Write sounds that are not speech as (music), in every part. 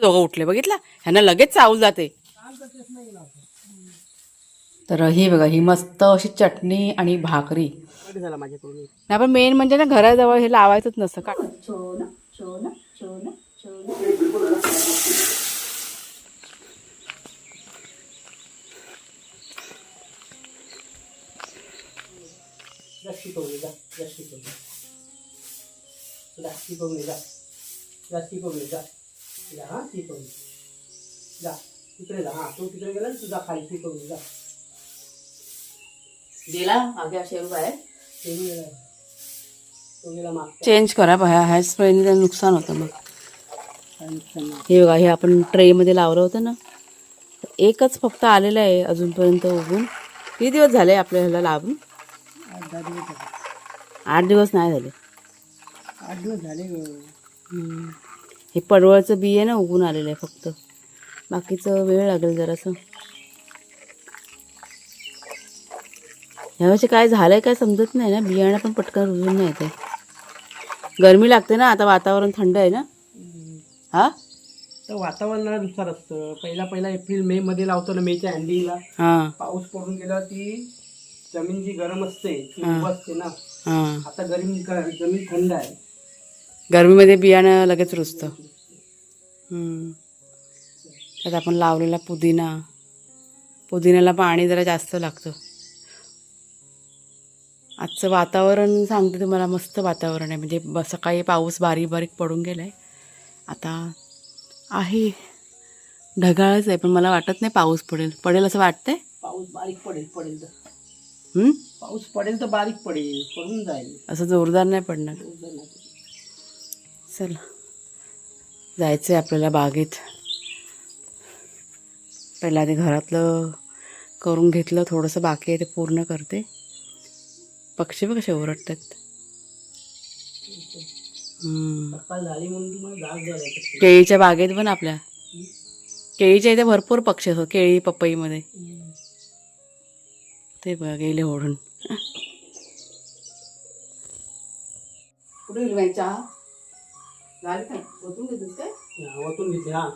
दोघं उठले बघितला? ह्यांना लगेच चावल जाते. तर ही बघा ही मस्त अशी चटणी आणि भाकरी. झाला माझ्याकडून? नाही पण मेन म्हणजे ना घराजवळ हे लावायचंच नसतं. का? जा. जा हा ती करू जा तिकडे जा हा तू तिकडे गेला ना, तू जा खाली ती करू जा. दिला मागे शेरू बाहेर तो गेला. तो गेला मागच्या. चेंज करा ह्या ह्या स्प्रेने त्याचं नुकसान होतं मग. हे बघा हे आपण ट्रेमध्ये लावलं होतं ना एकच फक्त आलेलं आहे अजूनपर्यंत उगून किती दिवस झाले आपल्या ह्याला लावून? आठ दहा दिवस झाले. आठ दिवस नाही झाले. आठ दिवस झाले. हम्म. हे पडवळचं बी आहे ना उगून आलेलं आहे फक्त. बाकीचं वेळ लागेल जरासं. ह्यावर्षी काय झालंय काय समजत नाही ना बियाणं पण पटकन रुजून नाही ते गरमी लागते ना आता वातावरण थंड आहे ना. हा? तर वातावरणानुसार असतं. पहिला पहिला एप्रिल मे मध्ये लावतो ना मेच्या एंडिंगला हा. पाऊस पडून गेला ती जमीन जी गरम असते ती हा. उभ असते ना. हा. आता गरमी जमीन थंड आहे. गरमीमध्ये बियाणं लगेच रुजतं. त्यात आपण लावलेला पुदिना. पुदिन्याला पाणी जरा जास्त लागतं. आजचं वातावरण सांगते तुम्हाला मस्त वातावरण आहे. म्हणजे ब सकाळी पाऊस बारीक बारीक पडून गेला आहे आता आहे. ढगाळच आहे पण मला वाटत नाही पाऊस पडेल. पडेल असं वाटतंय? पाऊस बारीक पडेल पडेल तर? पाऊस पडेल तर बारीक पडेल पडून जाईल. असं जोरदार नाही पडणार. चल. जायचं आहे आपल्याला बागेत. पहिला आधी घरातलं करून घेतलं थोडंसं बाकी आहे ते पूर्ण करते. पक्षी बघ कसे ओरडतात. केळीच्या बागेत पण आपल्या. केळीच्या इथे भरपूर पक्षी असतात केळी पपईमध्ये. ते बघा गेले ओढून. कुठे झाली काय ओतून घेतोस काय? ओतून घेते हा.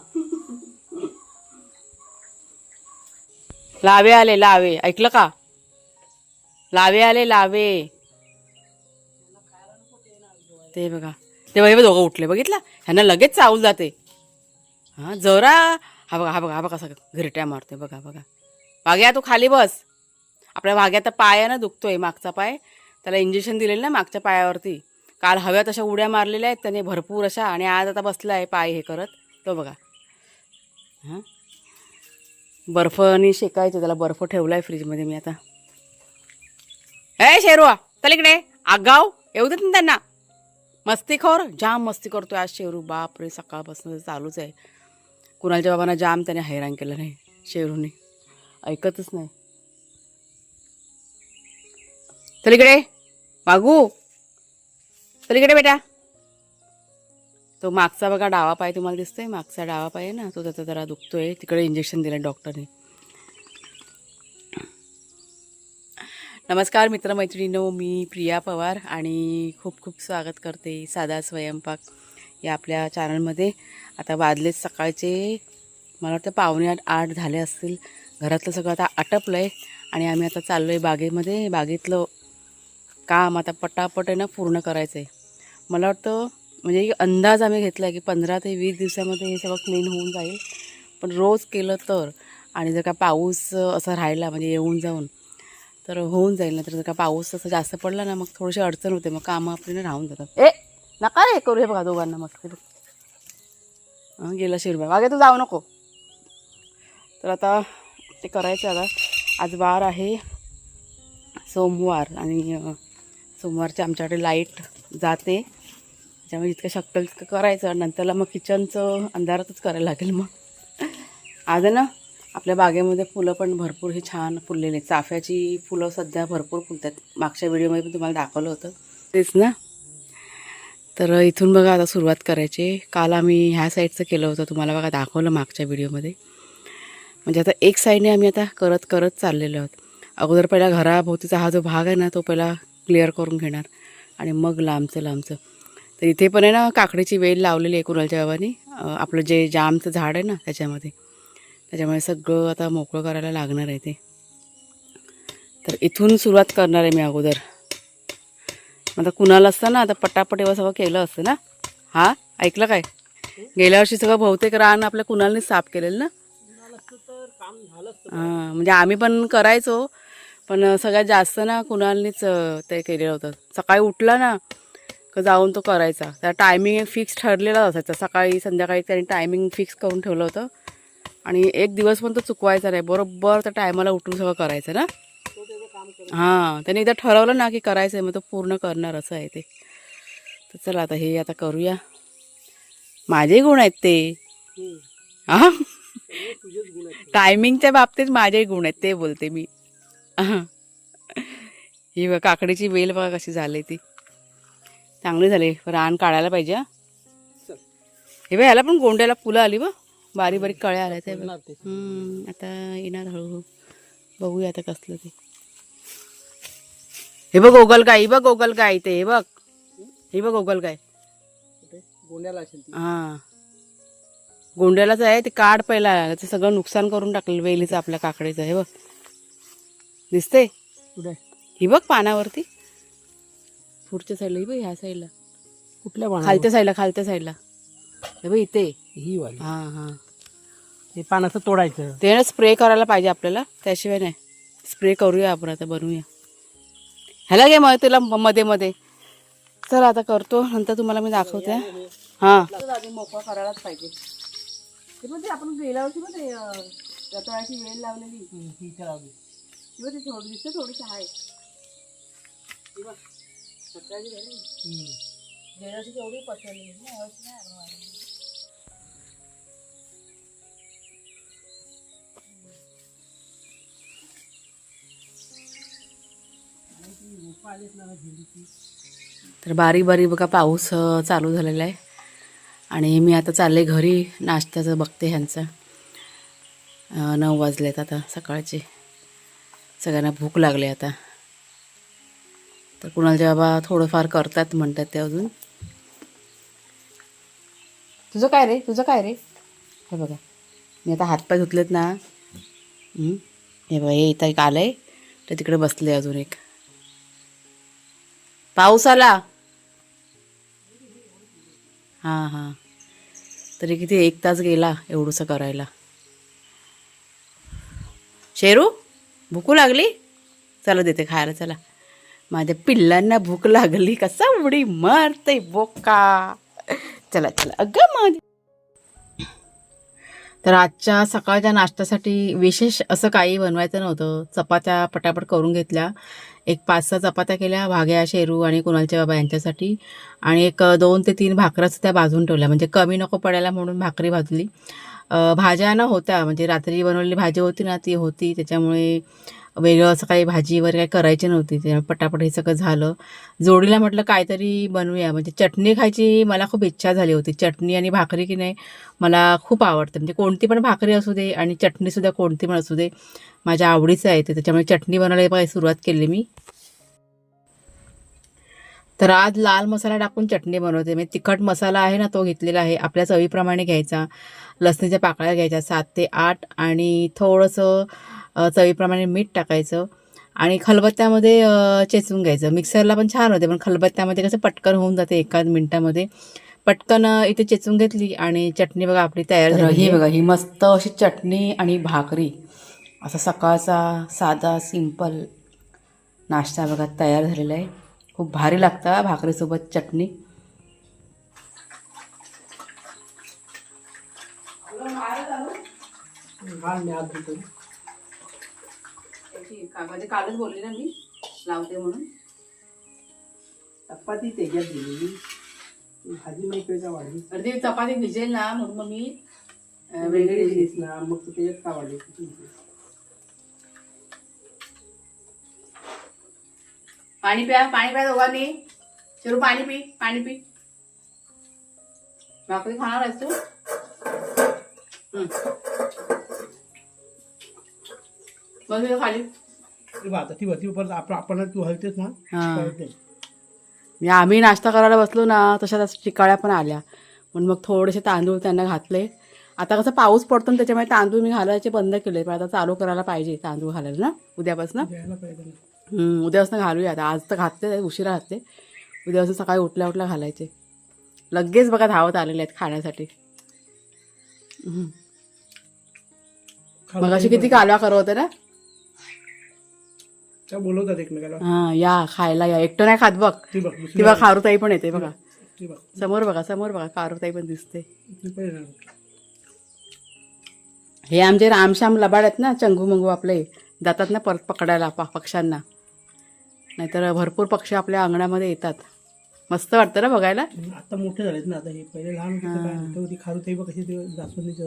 लावे आले लावे. ऐकलं का? लावे आले लावे. ते बघा. ते बघा बघ दोघं उठले. बघितला? ह्यांना लगेच चावल जाते. हा जरा. हा बघा हा बघा हा बघा कसा घरट्या मारतोय बघा बघा. वाघ्या तू खाली बस. आपल्या वाघ्याचा पाय आहे ना दुखतोय मागचा पाय. त्याला इंजेक्शन दिलेलं ना मागच्या पायावरती. काल हव्यात अशा उड्या मारलेल्या आहेत त्याने भरपूर अशा आणि आज आता बसला आहे पाय हे करत. तो बघा. हां? बर्फ आणि शेकायचं त्याला बर्फ ठेवलाय फ्रीजमध्ये मी आता. ए शेरू चल इकडे. आगाव. येऊ देत ना त्यांना. मस्तीखोर जाम मस्ती करतोय आज शेरू. बाप रे सकाळपासून चालूच आहे. कुणालच्या बाबांना जाम त्याने हैराण केलं नाही शेरूने. ऐकतच नाही. चल इकडे. मागू. चल बेटा. तो मागचा बघा डावा पाय तुम्हाला दिसतोय मागचा डावा पाय आहे ना तो त्याचा जरा दुखतोय. तिकडे इंजेक्शन दिलं डॉक्टरने नमस्कार मित्रमैत्रिणीनो मी प्रिया पवार आणि खूप खूप स्वागत करते साधा स्वयंपाक या आपल्या चॅनलमध्ये आता वाजलेच सकाळचे मला वाटतं पावणे आठ आठ झाले असतील. घरातलं सगळं आता आटपलं आहे आणि आम्ही आता चाललो आहे बागेमध्ये. बागेतलं काम आता पटापट आहे ना पूर्ण करायचं आहे मला वाटतं म्हणजे अंदाज आम्ही घेतला आहे की पंधरा ते वीस दिवसामध्ये हे सगळं क्लीन होऊन जाईल. पण रोज केलं तर आणि जर का पाऊस असा राहिला म्हणजे येऊन जाऊन तर होऊन जाईल. ना तर जर का पाऊस असं जास्त पडला ना मग थोडीशी अडचण होते. मग कामं आपली ना राहून जातात. ए नका रे करू हे बघा दोघांना मस्त हां गेला शिरबा वागे तू जाऊ नको. तर आता ते करायचं आता. आज वार आहे सोमवार आणि सोमवारची आमच्याकडे लाइट जाते. त्यामुळे जितकं शक्य तितकं करायचं. नंतरला मग किचनचं अंधारातच करायला लागेल मग. आज ना आपल्या बागेमध्ये फुलं पण भरपूर हे छान फुललेले आहेत. चाफ्याची फुलं सध्या भरपूर फुलतात. मागच्या व्हिडिओमध्ये पण तुम्हाला दाखवलं होतं. तेच ना? तर इथून बघा आता सुरुवात करायची. काल आम्ही ह्या साईडचं केलं होतं. तुम्हाला बघा दाखवलं मागच्या व्हिडिओमध्ये. म्हणजे आता एक साईडने आम्ही आता करत करत चाललेलो आहोत. अगोदर पहिला घराभोवतीचा हा जो भाग आहे ना तो पहिला क्लिअर करून घेणार. आणि मग लांबचं लांबचं. तर इथे पण आहे ना काकडीची वेल लावलेली आहे कुणालच्या बाबांनी. आपलं जे जामचं झाड आहे ना त्याच्यामध्ये. त्याच्यामुळे सगळं आता मोकळं करायला लागणार आहे ते. तर इथून सुरुवात करणार आहे मी अगोदर. आता कुणाला असतं ना आता पटापट एवढं सगळं केलं असतं ना? हा? ऐकलं काय? गेल्या वर्षी सगळं बहुतेक रान आपल्या कुणालनीच साफ केलेलं ना? हां म्हणजे आम्ही पण करायचो. पण सगळ्यात जास्त ना कुणालनीच ते केलेलं होतं. सकाळी उठला ना का जाऊन तो करायचा. त्या टायमिंग एक फिक्स ठरलेला असायचा. सकाळी संध्याकाळी त्यांनी टायमिंग फिक्स करून ठेवलं होतं. आणि एक दिवस पण तो चुकवायचा नाही. बरोबर त्या टायमाला उठून सगळं करायचं ना? हां. त्याने एकदा ठरवलं ना की करायचं आहे मग तो पूर्ण करणार असं आहे ते. तर चला आता हे आता करूया. माझे गुण आहेत ते. हां टायमिंगच्या बाबतीत माझे गुण आहेत ते बोलते मी. ही बघ काकडीची वेल बघा कशी झाली ती. चांगली झाली. रान काढायला पाहिजे हा. बघ ह्याला पण गोंड्याला फुलं आली बघ. बारीक बारीक कळ्या आल्या त्या आता येणार हळूहळू. बघूया आता कसलं ते. हे बघ गोगलगाय ही बघ गोगलगाय ते हे बघ. हे बघ गोगलगाय कुठे गोंड्याला हां. गोंड्यालाच आहे ते काढ पहिला. ते सगळं नुकसान करून टाकलेलं वेलीचं आपल्या काकडीचं हे बघ. दिसते कुठे ही बघ पानावरती. पुढच्या साईडला ही बघ ह्या साईडला कुठल्या? खालच्या साईडला खालच्या साईडला हे बघ इथे. ही वाली. हां हां. ते पान असं तोडायचं. ते ना स्प्रे करायला पाहिजे आपल्याला. त्याशिवाय नाही. स्प्रे करूया आपण आता बनवूया. ह्याला घे मग तिला मध्ये मध्ये. चला आता करतो. नंतर तुम्हाला मी दाखवते. हां. मोकळा करायलाच पाहिजे. ते आपण गेल्या वर्षी पण ते रताळ्याची वेल लावलेली. थोडी दिसते थोडीशी आहे. पसरली. तर बारीक बारीक बघा पाऊस चालू झालेला आहे. आणि मी आता चालले घरी नाश्त्याचं बघते ह्यांचं. नऊ वाजलेत आता सकाळचे. सगळ्यांना भूक लागली आता. तर कुणालच्या बाबा थोडंफार करतात म्हणतात ते अजून. तुझं काय रे? तुझं काय रे? हे बघा. मी आता हातपाय धुतलेत ना. हे बघा हे इथं एक आलं आहे तर तिकडे बसले अजून एक. पाऊस आला. हां हां. तरी किती एक तास गेला एवढंसं करायला. शेरू? भूकू लागली? चला देते खायला चला. माझ्या पिल्लांना भूक लागली कसा उडी मारते बोका. चला चला. अगं माझी तर आजच्या सकाळच्या नाश्त्यासाठी विशेष असं काही बनवायचं नव्हतं. चपात्या पटापट करून घेतल्या. एक पाच सहा चपात्या केल्या भाग्या शेरू आणि कुणालच्या बाबा यांच्यासाठी. आणि एक दोन ते तीन भाकऱ्या त्या भाजून ठेवल्या. म्हणजे कमी नको पडायला म्हणून भाकरी भाजली. भाज्या ना होत्या म्हणजे रात्री बनवलेली भाजी होती ना ती होती. त्याच्यामुळे वेगळं असं काही भाजी वगैरे काही करायची नव्हती. त्यामुळे पटापट हे सगळं झालं. जोडीला म्हटलं काहीतरी बनवूया. म्हणजे चटणी खायची मला खूप इच्छा झाली होती. चटणी आणि भाकरी की नाही मला खूप आवडतं. म्हणजे कोणती पण भाकरी असू दे आणि चटणीसुद्धा कोणती पण असू दे माझ्या आवडीचं आहे ते. त्याच्यामुळे चटणी बनवायला सुरुवात केली मी. तर आज लाल मसाला टाकून चटणी बनवते. म्हणजे तिखट मसाला आहे ना तो घेतलेला आहे. आपल्या चवीप्रमाणे घ्यायचा. लसणीच्या पाकळ्या घ्यायच्या सात ते आठ. आणि थोडंसं चवीप्रमाणे मीठ टाकायचं. आणि खलबत्त्यामध्ये चेचून घ्यायचं. मिक्सरला पण छान होते पण खलबत्त्यामध्ये कसं पटकन होऊन जाते एकाच मिनटामध्ये. पटकन इथे चेचून घेतली आणि चटणी बघा आपली तयार झाली ही बघा ही मस्त अशी चटणी आणि भाकरी. असा सकाळचा साधा सिंपल नाश्ता बघा तयार झालेला आहे. खूप भारी लागतं हा भाकरीसोबत चटणी. कालच बोलली ना मी लावते म्हणून. चपाती त्याच्यात भाजी मग इकडे का वाढली. तर ती चपाती भिजेल ना म्हणून मग मी वेगळी वेगळी दिलीस ना मग तू त्याच्यात का वाढली? पाणी प्या पाणी प्या दोघांनी. चिरू पाणी पी पाणी पी. भाकरी खाणार आहेस तू. बस खाली. ती बघ आता ती होती परत आपण आपण तू हलतेस ना हां. कळते. आम्ही नाश्ता करायला बसलो ना तशा त्या चिकाळ्या पण आल्या. म्हणून मग थोडेसे तांदूळ त्यांना घातले. आता कसं पाऊस पडतो ना त्याच्यामुळे तांदूळ मी घालायचे बंद केले पण आता चालू करायला पाहिजे तांदूळ घालायला ना उद्यापासून. द्यायला पाहिजे ना. हम्म, उद्यापासून घालूया. आता आज तर घातले उशिरा घातले उद्यापासून सकाळी उठल्या उठल्या घालायचे. लगेच बघा धावत आलेले आहेत खाण्यासाठी. मग अशी किती कालवा करत होते ना? बोलवतात एकमेकाला. हा या खायला या. एकटं नाही खात बघ. ती बघ ती बघा खारुताई पण येते बघा. समोर बघा समोर बघा खारुताई पण दिसते. हे आमचे रामश्याम लबाड आहेत ना चंगू मंगू आपले. जातात ना परत पकडायला पक्ष्यांना. नाहीतर भरपूर पक्षी आपल्या अंगणामध्ये येतात. मस्त वाटतं ना बघायला? आता मोठे झालेत ना आता हे पहिले लहान होते तर काय तेव्हा ती खारू ते बघ कशी ते जास्वंदीच्या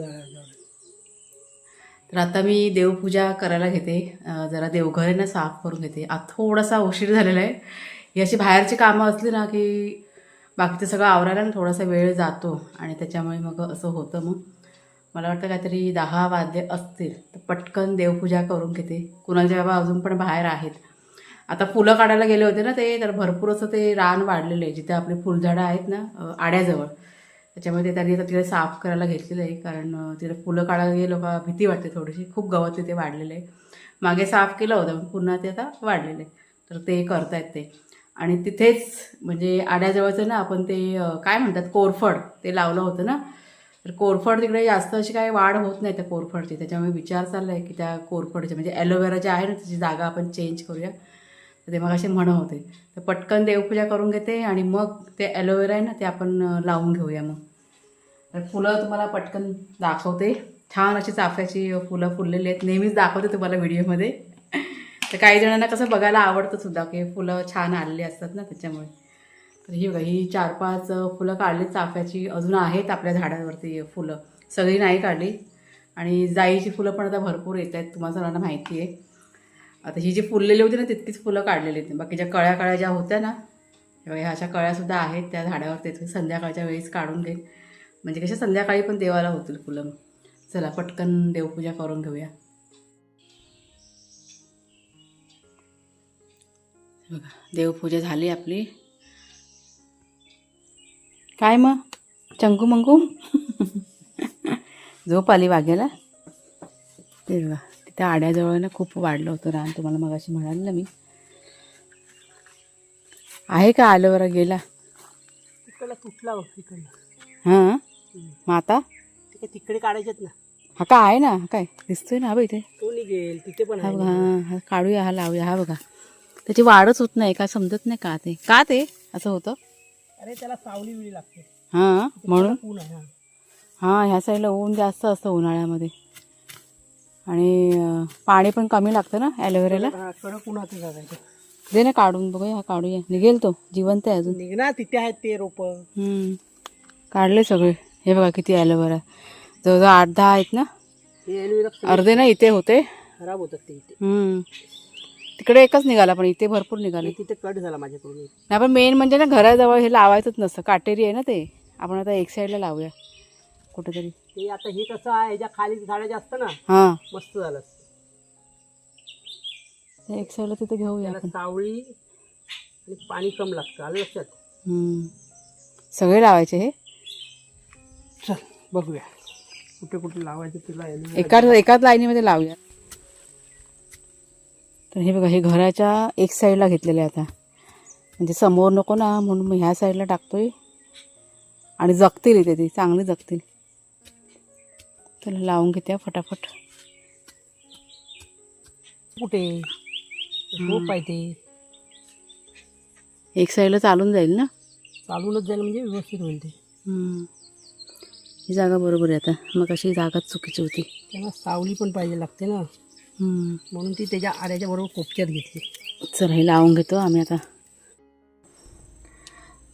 तर आता मी देवपूजा करायला घेते. अं, जरा देवघर ना साफ करून घेते आज थोडासा उशीर झालेला आहे. ही अशी बाहेरची कामं असली ना की बाकीचं सगळं आवरायला ना थोडासा वेळ जातो आणि त्याच्यामुळे मग असं होतं मग. मला वाटतं काहीतरी दहा वाजले असतील तर पटकन देवपूजा करून घेते. कुणालचे बाबा अजून पण बाहेर आहेत. आता फुलं काढायला गेले होते ना ते तर भरपूर असं ते रान वाढलेलं आहे जिथे आपली फुलझाडं आहेत ना आड्याजवळ. त्याच्यामध्ये त्यांनी आता तिकडे साफ करायला घेतलेलं आहे कारण तिला तिथे फुलं काढायला गेलो का भीती वाटते थोडीशी. खूप गवत तिथे वाढलेलं आहे. मागे साफ केलं होतं पुन्हा ते आता वाढलेलं आहे. तर ते करतायत ते. आणि तिथेच म्हणजे आड्याजवळचं ना आपण ते काय म्हणतात कोरफड ते लावलं होतं ना. तर कोरफड तिकडे जास्त अशी काही वाढ होत नाही त्या कोरफडची. त्याच्यामुळे विचार चालला आहे की त्या कोरफडच्या म्हणजे ॲलोवेरा जे आहे ना त्याची जागा आपण चेंज करूया. तर ते मग असे म्हणत होते. तर पटकन देवपूजा करून घेते आणि मग ते ॲलोवेरा आहे ना ते आपण लावून घेऊया मग. तर फुलं तुम्हाला पटकन दाखवते. छान अशी चाफ्याची फुलं फुललेली आहेत. नेहमीच दाखवते तुम्हाला व्हिडिओमध्ये. तर काही जणांना कसं बघायला आवडतं सुद्धा की फुलं छान आलेली असतात ना त्याच्यामुळे. तर ही बघा ही चार पाच फुलं काढली चाफ्याची. अजून आहेत आपल्या झाडांवरती फुलं. सगळी नाही काढली. आणि जाईची फुलं पण आता भरपूर येत आहेत. तुम्हाला सर्वांना माहिती आहे. आता ही जी फुललेली होती ना तितकीच फुलं काढलेली होती. बाकीच्या कळ्या कळ्या ज्या होत्या ना ह्या अशा कळ्यासुद्धा आहेत. त्या झाडावर ते संध्याकाळच्या वेळेस काढून घेईन म्हणजे कशा संध्याकाळी पण देवाला होतील फुलं. चला पटकन देवपूजा करून घेऊया. बघा देवपूजा झाली आपली. काय मग? चंकू मंकू (laughs) झोप आली वाघ्याला? ते बघा. तिथे आड्याजवळ ना खूप वाढलं होतं रान. तुम्हाला मग अशी म्हणाल ना मी. आहे का आलोवरा गेला? तिकडला तुटला बघ तिकडला हां? मग आता? तिकडे काढायचेत ना. हा का आहे ना? काय? दिसतोय ना हा इथे. तो निघेल तिथे पण हा बघा हा हा काढूया हा लावूया हा बघा. त्याची वाढच होत नाही का समजत नाही का ते? का ते? असं होतं? अरे त्याला सावली विळी लागते. हां म्हणून? ऊन आहे हा. हां ह्या साईडला ऊन जास्त असतं उन्हाळ्यामध्ये. आणि पाणी पण कमी लागतं ना ॲलोवेराला? जागायचं? दे ना काढून बघूया हा काढूया. निघेल तो जिवंत आहे अजून. निघणार तिथे आहेत ते रोप. हम्म. काढले सगळे. हे बघा किती ॲलोवेरा. जवळजवळ आठ दहा आहेत ना? हे अर्धे ना इथे होते. खराब होतात ते इथे. हम्म. तिकडे एकच निघाला पण इथे भरपूर निघाले. तिथे कट झाला माझ्याकडून. नाही पण मेन म्हणजे ना घराजवळ हे लावायचंच नसतं. काटेरी आहे ना ते. आपण आता एक साईडला लावूया. कुठेतरी. ते आता हे कसं आहे ह्याच्या खाली झाडं जास्त ना हां. मस्त झालं एक साईडला तिथे घेऊया त्याला आपण. सावळी आणि पाणी कम लागतं आलं लक्षात? हम्म. सगळे लावायचे हे? चल बघूया. कुठे कुठे लावायचं तुला एकाच एकाच लाईनीमध्ये लावूया. तर हे बघा हे घराच्या एक साईडला घेतलेले आहे आता. म्हणजे समोर नको ना म्हणून मग ह्या साईडला टाकतोय. आणि जगतील इथे ती चांगली जगतील. त्याला लावून घेते फटाफट. कुठे? झोप आहे ते. एक साईडला चालून जाईल ना? चालूनच जाईल म्हणजे व्यवस्थित होईल ते. हम्म. ही जागा बरोबर आहे आता. मग अशी जागा चुकीची होती. त्यांना सावली पण पाहिजे लागते ना. हम्म. म्हणून ती त्याच्या आऱ्याच्या बरोबर कोपच्यात घेतली. चला हे लावून घेतो आम्ही आता.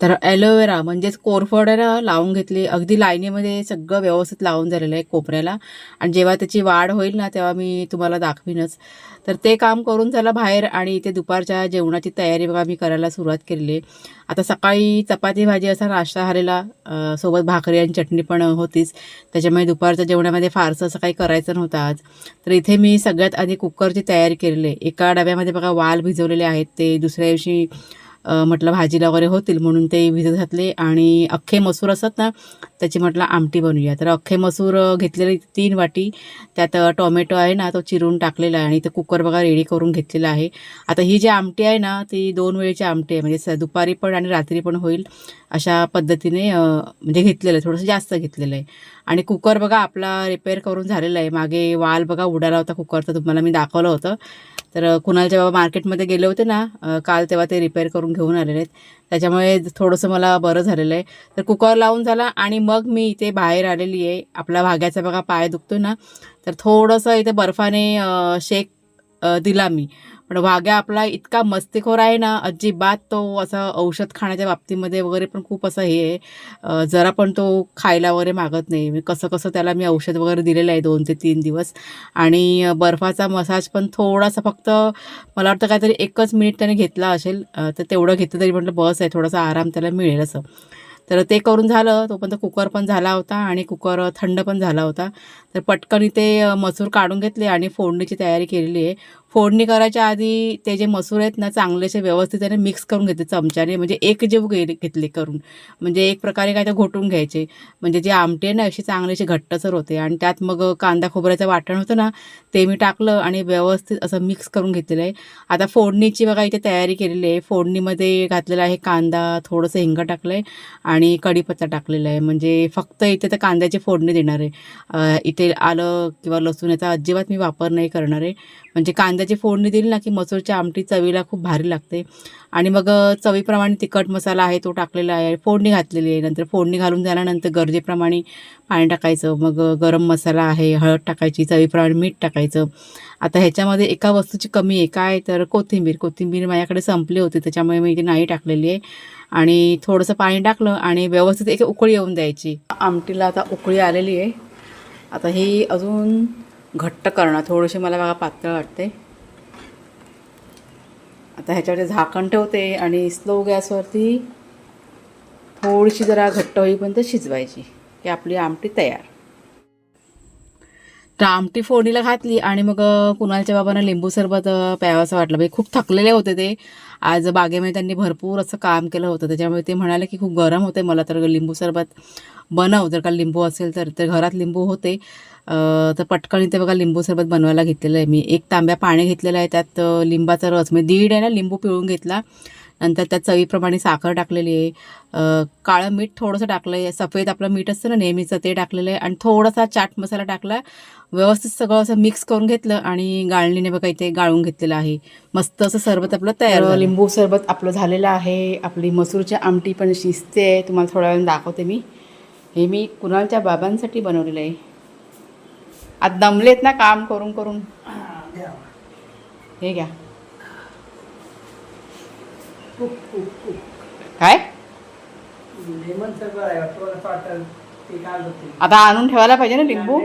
तर ॲलोवेरा म्हणजेच कोरफडला लावून घेतली. अगदी लाईनीमध्ये सगळं व्यवस्थित लावून झालेलं आहे कोपऱ्याला. आणि जेव्हा त्याची वाढ होईल ना तेव्हा मी तुम्हाला दाखवीनच. तर ते काम करून झालं बाहेर आणि इथे दुपारच्या जेवणाची तयारी बघा मी करायला सुरुवात केलेली. आहे आता सकाळी चपाती भाजी असा नाश्ता झालेला. सोबत भाकरी आणि चटणी पण होतीच. त्याच्यामुळे दुपारच्या जेवणामध्ये फारसं असं काही करायचं नव्हतं आज. तर इथे मी सगळ्यात आधी कुकरची तयारी केलेली. आहे एका डब्यामध्ये बघा वाल भिजवलेले आहेत ते. दुसऱ्या दिवशी म्हटलं भाजीला वगैरे होतील म्हणून ते भिजत घातले आणि अख्खे मसूर असतात ना त्याची म्हटलं आमटी बनवूया. तर अख्खे मसूर घेतलेली घेतलेले तीन वाटी. त्यात टोमॅटो आहे ना तो चिरून टाकलेला आहे आणि ते कुकर बघा रेडी करून घेतलेला आहे. आता ही जी आमटी आहे ना ती दोन वेळेची आमटी आहे. म्हणजे दुपारी पण आणि रात्री पण होईल अशा पद्धतीने म्हणजे घेतलेलं आहे. थोडंसं जास्त घेतलेलं आहे. आणि कुकर बघा आपला रिपेअर करून झालेला आहे. मागे वाल बघा उडाला होता कुकरचा तुम्हाला मी दाखवलं होतं. तर कुणाल जेव्हा बाबा मार्केटमध्ये गेले होते ना काल तेव्हा ते रिपेअर करून घेऊन आलेले आहेत. त्याच्यामुळे थोडंसं मला बरं झालेलं आहे. तर कुकर लावून झाला आणि मग मी इथे बाहेर आलेली आहे. आपला भाग्याचा बघा पाय दुखतो ना. तर थोडंसं इथे बर्फाने शेक दिला मी. पण वाघ्या आपला इतका मस्तीखोर आहे ना अजिबात तो असं औषध खाण्याच्या बाबतीमध्ये वगैरे पण खूप असं हे आहे. जरा पण तो खायला वगैरे मागत नाही. मी कसं कसं त्याला मी औषध वगैरे दिलेलं आहे दोन ते तीन दिवस. आणि बर्फाचा मसाज पण थोडासा फक्त मला वाटतं काहीतरी एकच मिनिट त्याने घेतला असेल. तर तेवढं घेतलं तरी म्हटलं बस आहे थोडासा आराम त्याला मिळेल असं. तर ते करून झालं. तोपर्यंत कुकर पण झाला होता आणि कुकर थंड पण झाला होता. तर पटकन इथे मसूर काढून घेतले आणि फोडणीची तयारी केलेली आहे. फोडणी करायच्या आधी ते जे मसूर आहेत ना चांगलेसे व्यवस्थित त्याने मिक्स करून घेतले चमच्याने. म्हणजे एक जेव घे घेतले करून. म्हणजे एक प्रकारे काय ते घोटून घ्यायचे. म्हणजे जे आमटे आहे ना अशी चांगलीशी घट्टसर होते. आणि त्यात मग कांदा खोबऱ्याचं वाटण होतं ना ते मी टाकलं आणि व्यवस्थित असं मिक्स करून घेतलेलं आहे. आता फोडणीची बघा इथे तयारी केलेली आहे. फोडणीमध्ये घातलेला आहे कांदा थोडंसं हिंग टाकलं आहे आणि कढीपत्ता टाकलेला आहे. म्हणजे फक्त इथे तर कांद्याची फोडणी देणार आहे. इथे आलं किंवा लसूण याचा अजिबात मी वापर नाही करणार आहे. म्हणजे कांद्याची फोडणी दिली ना की मसूरची आमटी चवीला खूप भारी लागते. आणि मग चवीप्रमाणे तिखट मसाला आहे तो टाकलेला आहे. फोडणी घातलेली आहे. नंतर फोडणी घालून झाल्यानंतर गरजेप्रमाणे पाणी टाकायचं. मग गरम मसाला आहे हळद टाकायची चवीप्रमाणे मीठ टाकायचं. आता ह्याच्यामध्ये एका वस्तूची कमी आहे. काय? तर कोथिंबीर. कोथिंबीर माझ्याकडे संपली होती त्याच्यामुळे मी ती नाही टाकलेली आहे. आणि थोडंसं पाणी टाकलं आणि व्यवस्थित एक उकळी येऊन द्यायची. आमटीला आता उकळी आलेली आहे. आता ही अजून घट्ट करणं थोडीशी मला बघा पातळ वाटते आता ह्याच्यावरती झाकण ठेवते आणि स्लो गॅसवरती थोडीशी जरा घट्ट होईपर्यंत शिजवायची की आपली आमटी तयार. तर आमटी फोडणीला घातली आणि मग कुणालच्या बाबांना लिंबू सरबत अ, प्यावंसं वाटलं. म्हणजे खूप थकलेले होते ते. आज बागेमध्ये त्यांनी भरपूर असं काम केलं होतं. त्याच्यामुळे ते म्हणाले की खूप गरम होते मला तर लिंबू सरबत. बनव. जर का लिंबू असेल तर तर घरात लिंबू होते. तर पटकन इथे बघा लिंबू सरबत बनवायला घेतलेलं आहे मी. एक तांब्या पाणी घेतलेलं आहे त्यात लिंबाचा रस. म्हणजे दीड आहे ना लिंबू पिळून घेतला. नंतर त्यात चवीप्रमाणे साखर टाकलेली आहे. काळं मीठ थोडंसं टाकलं आहे सफेद आपलं मीठ असतं ना नेहमीचं ते टाकलेलं आहे. आणि थोडासा चाट मसाला टाकला. व्यवस्थित सगळं असं मिक्स करून घेतलं आणि गाळणीने बघा इथे गाळून घेतलेलं आहे. मस्त असं सरबत आपलं तयार. लिंबू सरबत आपलं झालेलं आहे. आपली मसूरची आमटी पण शिजते. आहे तुम्हाला थोड्या वेळाने दाखवते मी. हे मी कुणालच्या बाबांसाठी बनवलेलं आहे. आज दमलेत ना काम करून करून. हे घ्या. काय? आता आणून ठेवायला पाहिजे ना लिंबू?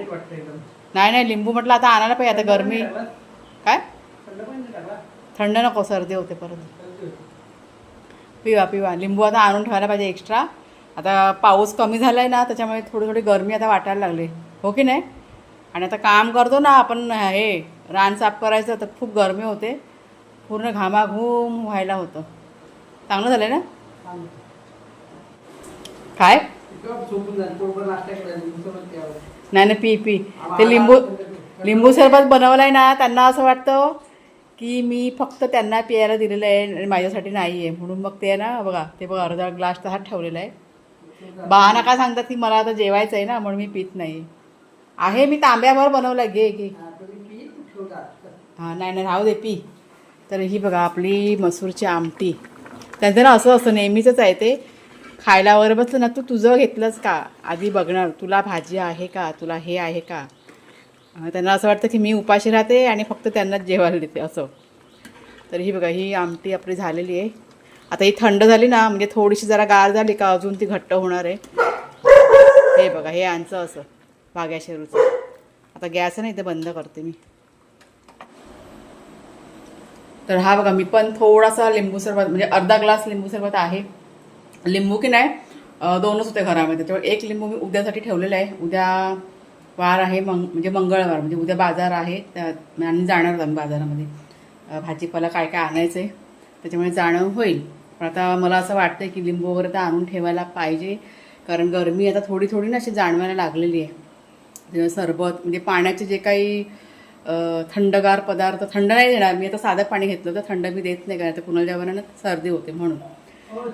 नाही नाही लिंबू म्हटलं आता आणायला पाहिजे. आता गरमी. काय? थंड नको सर्दी होते परत. पिवा पिवा. लिंबू आता आणून ठेवायला पाहिजे एक्स्ट्रा. आता पाऊस कमी झाला आहे ना त्याच्यामुळे थोडी थोडी गरमी आता वाटायला लागली. हो की नाही? आणि आता काम करतो ना आपण हे रान साफ करायचं तर खूप गरमी होते. पूर्ण घामाघूम व्हायला होतं. चांगलं झालं ना? काय? नाही नाही पी पी. ते लिंबू लिंबू सरबत बनवलं आहे ना त्यांना असं वाटतं की मी फक्त त्यांना प्यायला दिलेलं आहे आणि माझ्यासाठी नाही आहे म्हणून मग ते ना बघा ते बघा अर्धा ग्लास तसाच ठेवलेला आहे. बहाना काय सांगतात की मला आता जेवायचं आहे ना म्हणून मी पित नाही. आहे मी तांब्यावर बनवला घे घे. हा. हां नाही नाही राहू दे पी. तर ही बघा आपली मसूरची आमटी. त्यांचं ना असं असं नेहमीचंच आहे ते. खायला वगैरे बसलं ना तू तुझं घेतलंच का? आधी बघणार तुला भाजी आहे का? तुला हे आहे का? त्यांना असं वाटतं की मी उपाशी राहते आणि फक्त त्यांनाच जेवायला देते असं. तर ही बघा ही आमटी आपली झालेली आहे. आता ही थंड झाली ना म्हणजे थोडीशी जरा गार झाली का अजून ती घट्ट होणार आहे. हे बघा हे आमचं असं भाग्या शेरूचं. आता गॅस नाही ते बंद करते मी. तर हा बघा मी पण थोडासा लिंबू सरबत म्हणजे अर्धा ग्लास लिंबू सरबत आहे. लिंबू की नाही दोनच होते घरामध्ये. तेव्हा एक लिंबू मी उद्यासाठी ठेवलेला आहे. उद्या वार आहे मंग म्हणजे मंगळवार म्हणजे उद्या बाजार आहे. त्या आणि जाणार आम्ही बाजारामध्ये. भाजीपाला काय काय आणायचं आहे त्याच्यामुळे जाणं होईल. पण आता मला असं वाटतं की लिंबू वगैरे तर आणून ठेवायला पाहिजे. कारण गरमी आता थोडी थोडी ना अशी जाणवायला लागलेली आहे. सरबत म्हणजे पाण्याचे जे काही थंडगार पदार्थ थंड नाही देणार. मी आता साधं पाणी घेतलं तर थंड मी देत नाही कारण आता कुणाला जेवणानं सर्दी होते म्हणून.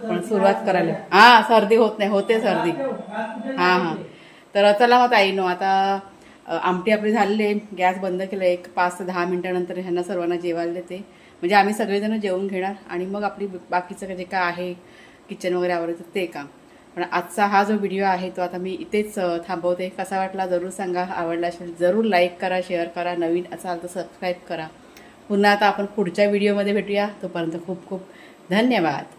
पण सुरुवात करायला. हां सर्दी होत नाही. होते सर्दी. हां हां. तर चला मग ताई नो आता आमटी आपली झालेली आहे. गॅस बंद केलं एक पाच ते दहा मिनिटानंतर ह्यांना सर्वांना जेवायला देते. म्हणजे आम्ही सगळेजण जेवून घेणार आणि मग आपली बाकीचं जे काय आहे किचन वगैरे आवडतं ते काम. पण आजचा हा जो व्हिडिओ आहे तो आता मी इथेच थांबवते. कसा वाटला जरूर सांगा. आवडला असेल जरूर लाईक करा शेअर करा. नवीन असाल तर सबस्क्राईब करा. पुन्हा आता आपण पुढच्या व्हिडिओमध्ये भेटूया. तोपर्यंत खूप खूप धन्यवाद.